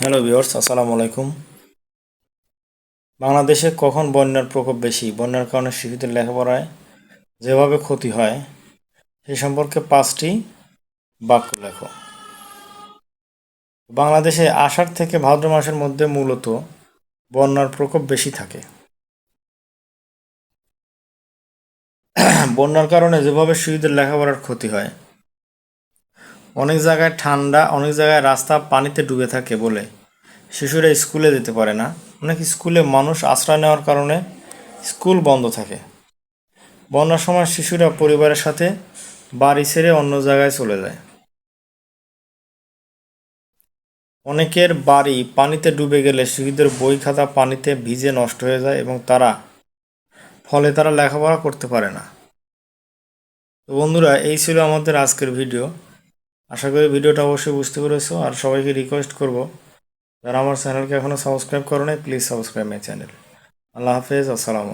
Hello viewers আসসালামু আলাইকুম। বাংলাদেশে কখন বন্যার প্রকোপ বেশি? বন্যার কারণে শিশুদের লেখাপড়ায় যেভাবে ক্ষতি হয়, সে সম্পর্কে পাঁচটি বাক্য লেখো। বাংলাদেশে আষাঢ় থেকে ভাদ্র মাসের মধ্যে মূলত বন্যার প্রকোপ বেশি থাকে। বন্যার কারণে যেভাবে শিশুদের লেখাপড়ার ক্ষতি হয় অনেক জায়গায় ঠান্ডা, অনেক জায়গায় রাস্তা পানিতে ডুবে থাকে বলে। শিশুরা স্কুলে যেতে পারে না। অনেক স্কুলে মানুষ আশ্রয় নেওয়ার কারণে স্কুল বন্ধ থাকে। বন্যার সময় শিশুরা পরিবারের সাথে বাড়ি ছেড়ে অন্য জায়গায় চলে যায়। অনেকের বাড়ি পানিতে ডুবে গেলে শিশুদের বই খাতা পানিতে ভিজে নষ্ট হয়ে যায় এবং তারা ফলে তারা লেখাপড়া করতে পারে না। তো বন্ধুরা, এই ছিল আমাদের আজকের ভিডিও। আশা করি ভিডিওটা অবশ্যই বুঝতে পেরেছ, আর সবাইকে রিকোয়েস্ট করব, যারা আমার চ্যানেলকে এখনও সাবস্ক্রাইব করো নাই প্লিজ সাবস্ক্রাইব মাই চ্যানেল আল্লাহ হাফেজ, আসসালামু